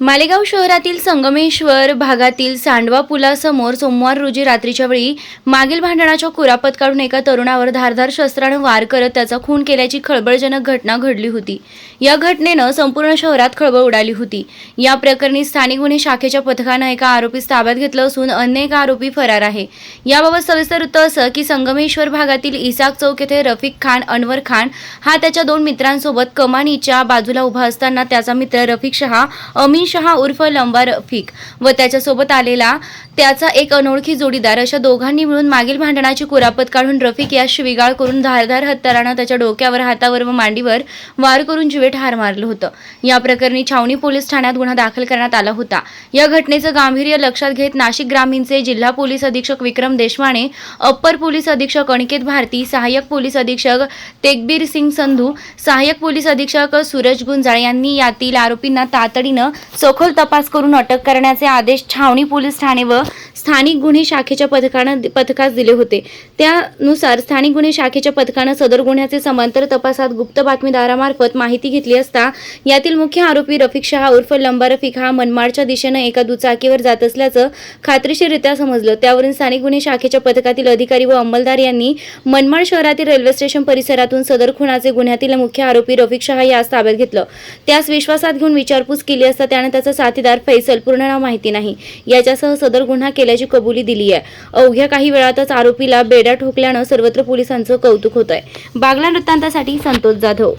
मालेगाव शहरातील संगमेश्वर भागातील सांडवा पुलासमोर सोमवार रोजी रात्रीच्या वेळी मागील भांडणाच्या कुरापत काढून एका तरुणावर धारधार शस्त्रानं वार करत त्याचा खून केल्याची खळबळजनक घटना घडली होती. या घटनेनं संपूर्ण शहरात खळबळ उडाली होती. या प्रकरणी स्थानिक गुन्हे शाखेच्या पथकानं एका आरोपीस ताब्यात घेतलं असून अन्य एक आरोपी फरार आहे. याबाबत सविस्तर वृत्त असं की संगमेश्वर भागातील इसाक चौक येथे रफिक खान अनवर खान हा त्याच्या दोन मित्रांसोबत कमानीच्या बाजूला उभा असताना त्याचा मित्र रफिक शहा अमीन शहा उर्फ लंबा रफिक व त्याच्यासोबत आलेला त्याचा एक अनोळखी जोडीदार अशा दोघांनी मिळून मागील भांडणाची कुरापत काढून रफिक यास शिविगाळ करून धारधार हत्यारानं त्याच्या डोक्यावर हातावर व मांडीवर वार करून जीवे ठार मारलं होतं. या प्रकरणी छावणी पोलीस ठाण्यात गुन्हा दाखल करण्यात आला होता. या घटनेचं गांभीर्य लक्षात घेत नाशिक ग्रामीणचे जिल्हा पोलीस अधीक्षक विक्रम देशमाने अप्पर पोलीस अधीक्षक अनिकेत भारती सहाय्यक पोलीस अधीक्षक तेकबीर सिंग संधू सहाय्यक पोलीस अधीक्षक सूरज गुंजाळ यांनी यातील आरोपींना तातडीनं सखोल तपास करून अटक करण्याचे आदेश छावणी पोलीस ठाणे व स्थानिक गुन्हे शाखेच्या पथकानं पथकास दिले होते. त्यानुसार स्थानिक गुन्हे शाखेच्या पथकानं सदर गुन्ह्याचे समांतर तपासात गुप्त बातमीदारामार्फत माहिती घेतली असता यातील मुख्य आरोपी रफिक शहा उर्फ लंबा रफिक हा मनमाडच्या दिशेनं एका दुचाकीवर जात असल्याचं खात्रीशीररित्या समजलं. त्यावरून स्थानिक गुन्हे शाखेच्या पथकातील अधिकारी व अंमलदार यांनी मनमाड शहरातील रेल्वे स्टेशन परिसरातून सदर खुनाचे गुन्ह्यातील मुख्य आरोपी रफिक शहा यास ताब्यात घेतलं. त्यास विश्वासात घेऊन विचारपूस केली असता त्याने त्याचा साथीदार फैसल पूर्ण नाव माहिती नाही. याच्यासह सदर गुन्हा केल्याची कबुली दिली आहे. अवघ्या काही वेळातच आरोपीला बेड्या ठोकल्यानं सर्वत्र पोलिसांचं कौतुक होत आहे बागला वृत्तांतासाठी संतोष जाधव.